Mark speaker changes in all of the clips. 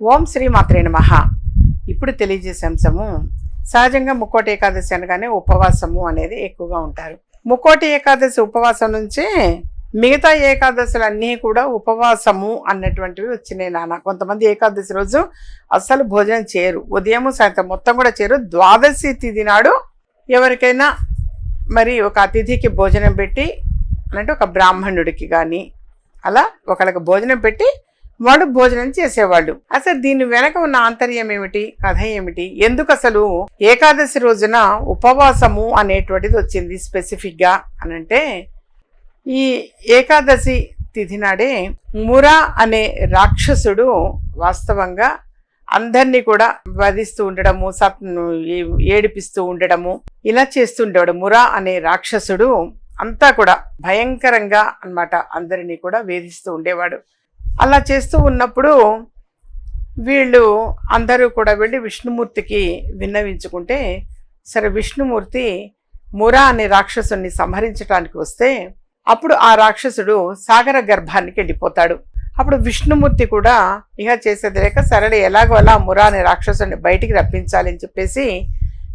Speaker 1: ఓం శ్రీ మాత్రే నమ. ఇప్పుడు తెలియజేసే అంశము సహజంగా ముక్కోటి ఏకాదశి అనగానే ఉపవాసము అనేది ఎక్కువగా ఉంటారు. ముక్కోటి ఏకాదశి ఉపవాసం నుంచే మిగతా ఏకాదశులన్నీ కూడా ఉపవాసము అన్నటువంటివి వచ్చినాయి నాన్న. కొంతమంది ఏకాదశి రోజు అస్సలు భోజనం చేయరు. ఉదయం సాయంత్రం మొత్తం కూడా చేయరు. ద్వాదశి తిథి నాడు ఎవరికైనా మరి ఒక అతిథికి భోజనం పెట్టి అంటే ఒక బ్రాహ్మణుడికి కానీ అలా ఒకళ్ళకి భోజనం పెట్టి వాడు భోజనం చేసేవాళ్ళు. అసలు దీని వెనక ఉన్న ఆంతర్యం ఏమిటి? కథ ఏమిటి? ఎందుకు అసలు ఏకాదశి రోజున ఉపవాసము అనేటువంటిది వచ్చింది స్పెసిఫిక్గా అనంటే ఈ ఏకాదశి తిథి నాడే మురా అనే రాక్షసుడు వాస్తవంగా అందరినీ కూడా వధిస్తూ ఉండడము సత్ ఏ- ఏడిపిస్తూ ఉండడము ఇలా చేస్తుండేవాడు మురా అనే రాక్షసుడు అంతా కూడా భయంకరంగా అన్నమాట అందరినీ కూడా వేధిస్తూ ఉండేవాడు. అలా చేస్తూ ఉన్నప్పుడు వీళ్ళు అందరూ కూడా వెళ్ళి విష్ణుమూర్తికి విన్నవించుకుంటే సరే విష్ణుమూర్తి మురా అనే రాక్షసుని సంహరించడానికి వస్తే అప్పుడు ఆ రాక్షసుడు సాగర గర్భానికి వెళ్ళిపోతాడు. అప్పుడు విష్ణుమూర్తి కూడా ఇహ చేసేది లేక సరళ ఎలాగో అలా మురా అనే రాక్షసుని బయటికి రప్పించాలి అని చెప్పేసి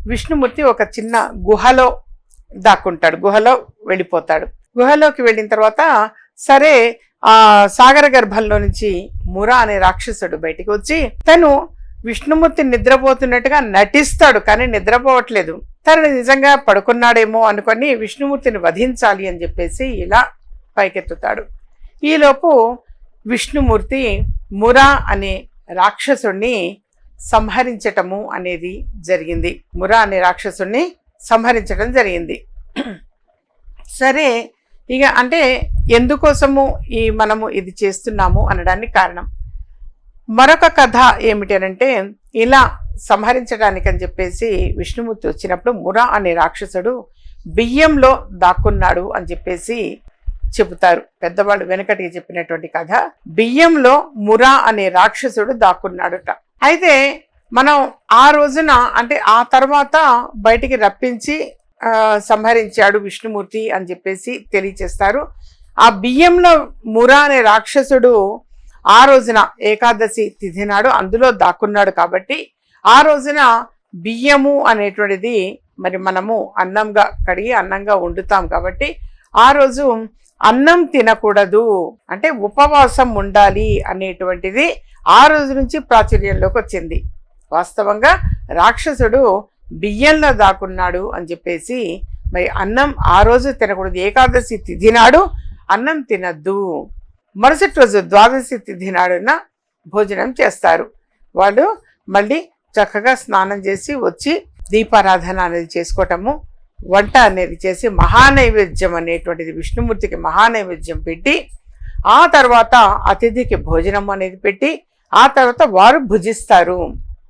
Speaker 1: విష్ణుమూర్తి ఒక చిన్న గుహలో దాక్కుంటాడు గుహలో వెళ్ళిపోతాడు. గుహలోకి వెళ్ళిన తర్వాత సరే ఆ సాగర గర్భంలో నుంచి మురా అనే రాక్షసుడు బయటికి వచ్చి తను విష్ణుమూర్తి నిద్రపోతున్నట్టుగా నటిస్తాడు కానీ నిద్రపోవట్లేదు. తను నిజంగా పడుకున్నాడేమో అనుకొని విష్ణుమూర్తిని వధించాలి అని చెప్పేసి ఇలా పైకెత్తుతాడు. ఈలోపు విష్ణుమూర్తి మురా అనే రాక్షసుణ్ణి సంహరించటము అనేది జరిగింది. మురా అనే రాక్షసుణ్ణి సంహరించడం జరిగింది. సరే ఇక అంటే ఎందుకోసము ఈ మనము ఇది చేస్తున్నాము అనడానికి కారణం. మరొక కథ ఏమిటనంటే ఇలా సంహరించడానికి అని చెప్పేసి విష్ణుమూర్తి వచ్చినప్పుడు మురా అనే రాక్షసుడు బియ్యంలో దాక్కున్నాడు అని చెప్పేసి చెబుతారు. పెద్దవాళ్ళు వెనకటికి చెప్పినటువంటి కథ. బియ్యంలో మురా అనే రాక్షసుడు దాక్కున్నాడుట. అయితే మనం ఆ రోజున అంటే ఆ తర్వాత బయటికి రప్పించి సంహరించాడు విష్ణుమూర్తి అని చెప్పేసి తెలియచేస్తారు. ఆ బియ్యంలో మురా అనే రాక్షసుడు ఆ రోజున ఏకాదశి తిథి నాడు అందులో దాక్కున్నాడు కాబట్టి ఆ రోజున బియ్యము అనేటువంటిది మరి మనము అన్నంగా కడిగి అన్నంగా వండుతాం కాబట్టి ఆ రోజు అన్నం తినకూడదు. అంటే ఉపవాసం ఉండాలి అనేటువంటిది ఆ రోజు నుంచి ప్రాచుర్యంలోకి వచ్చింది. వాస్తవంగా రాక్షసుడు బియ్యంలో దాక్కున్నాడు అని చెప్పేసి మరి అన్నం ఆ రోజు తినకూడదు. ఏకాదశి తిథి నాడు అన్నం తినద్దు. మరుసటి రోజు ద్వాదశి తిథి నాడున భోజనం చేస్తారు. వాళ్ళు మళ్ళీ చక్కగా స్నానం చేసి వచ్చి దీపారాధన అనేది చేసుకోవటము వంట అనేది చేసి మహానైవేద్యం అనేటువంటిది విష్ణుమూర్తికి మహానైవేద్యం పెట్టి ఆ తర్వాత అతిథికి భోజనం అనేది పెట్టి ఆ తర్వాత వారు భుజిస్తారు.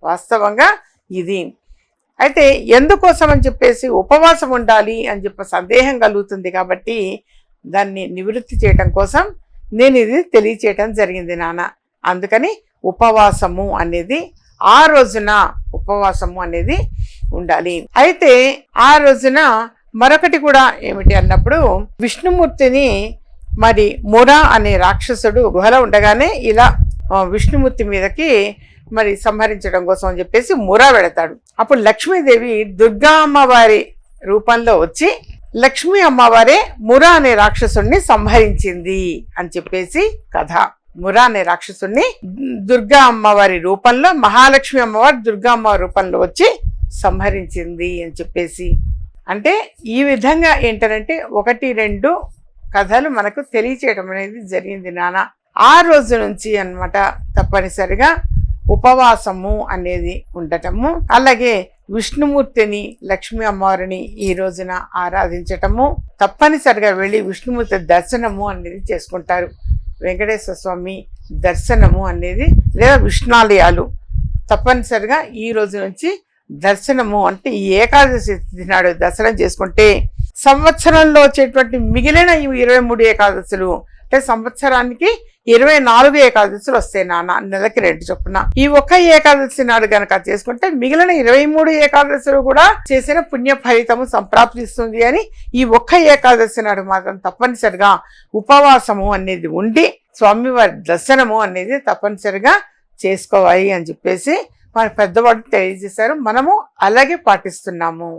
Speaker 1: వాస్తవంగా ఇది. అయితే ఎందుకోసం అని చెప్పేసి ఉపవాసం ఉండాలి అని చెప్పి సందేహం కలుగుతుంది కాబట్టి దాన్ని నివృత్తి చేయటం కోసం నేను ఇది తెలియచేయటం జరిగింది నాన్న. అందుకని ఉపవాసము అనేది ఆ రోజున ఉపవాసము అనేది ఉండాలి. అయితే ఆ రోజున మరొకటి కూడా ఏమిటి అన్నప్పుడు విష్ణుమూర్తిని మరి మురా అనే రాక్షసుడు గుహలో ఉండగానే ఇలా విష్ణుమూర్తి మీదకి మరి సంహరించడం కోసం అని చెప్పేసి మురా పెడతాడు అప్పుడు లక్ష్మీదేవి దుర్గా అమ్మవారి రూపంలో వచ్చి లక్ష్మీ అమ్మవారే మురా అనే రాక్షసుణ్ణి సంహరించింది అని చెప్పేసి కథ. మురా అనే రాక్షసుణ్ణి దుర్గా అమ్మవారి రూపంలో మహాలక్ష్మి అమ్మవారి దుర్గా అమ్మవారి రూపంలో వచ్చి సంహరించింది అని చెప్పేసి. అంటే ఈ విధంగా ఏంటంటే ఒకటి రెండు కథలు మనకు తెలియచేయడం అనేది జరిగింది నాన్న. ఆ రోజు నుంచి అన్నమాట తప్పనిసరిగా ఉపవాసము అనేది ఉండటము. అలాగే విష్ణుమూర్తిని లక్ష్మీ అమ్మవారిని ఈ రోజున ఆరాధించటము తప్పనిసరిగా వెళ్ళి విష్ణుమూర్తి దర్శనము అనేది చేసుకుంటారు. వెంకటేశ్వర స్వామి దర్శనము అనేది లేదా విష్ణాలయాలు తప్పనిసరిగా ఈ రోజు నుంచి దర్శనము అంటే ఈ ఏకాదశి నాడు దర్శనం చేసుకుంటే సంవత్సరంలో వచ్చేటువంటి మిగిలిన ఇరవై మూడు ఏకాదశులు అంటే సంవత్సరానికి ఇరవై నాలుగు ఏకాదశులు వస్తాయి నాన్న నెలకి రెండు చొప్పున. ఈ ఒక్క ఏకాదశి నాడు గనక చేసుకుంటే మిగిలిన ఇరవై మూడు ఏకాదశులు కూడా చేసిన పుణ్య ఫలితము సంప్రాప్తిస్తుంది అని ఈ ఒక్క ఏకాదశి నాడు మాత్రం తప్పనిసరిగా ఉపవాసము అనేది ఉండి స్వామివారి దర్శనము అనేది తప్పనిసరిగా చేసుకోవాలి అని చెప్పేసి మన పెద్దవాళ్ళు తెలియజేశారు. మనము అలాగే పాటిస్తున్నాము.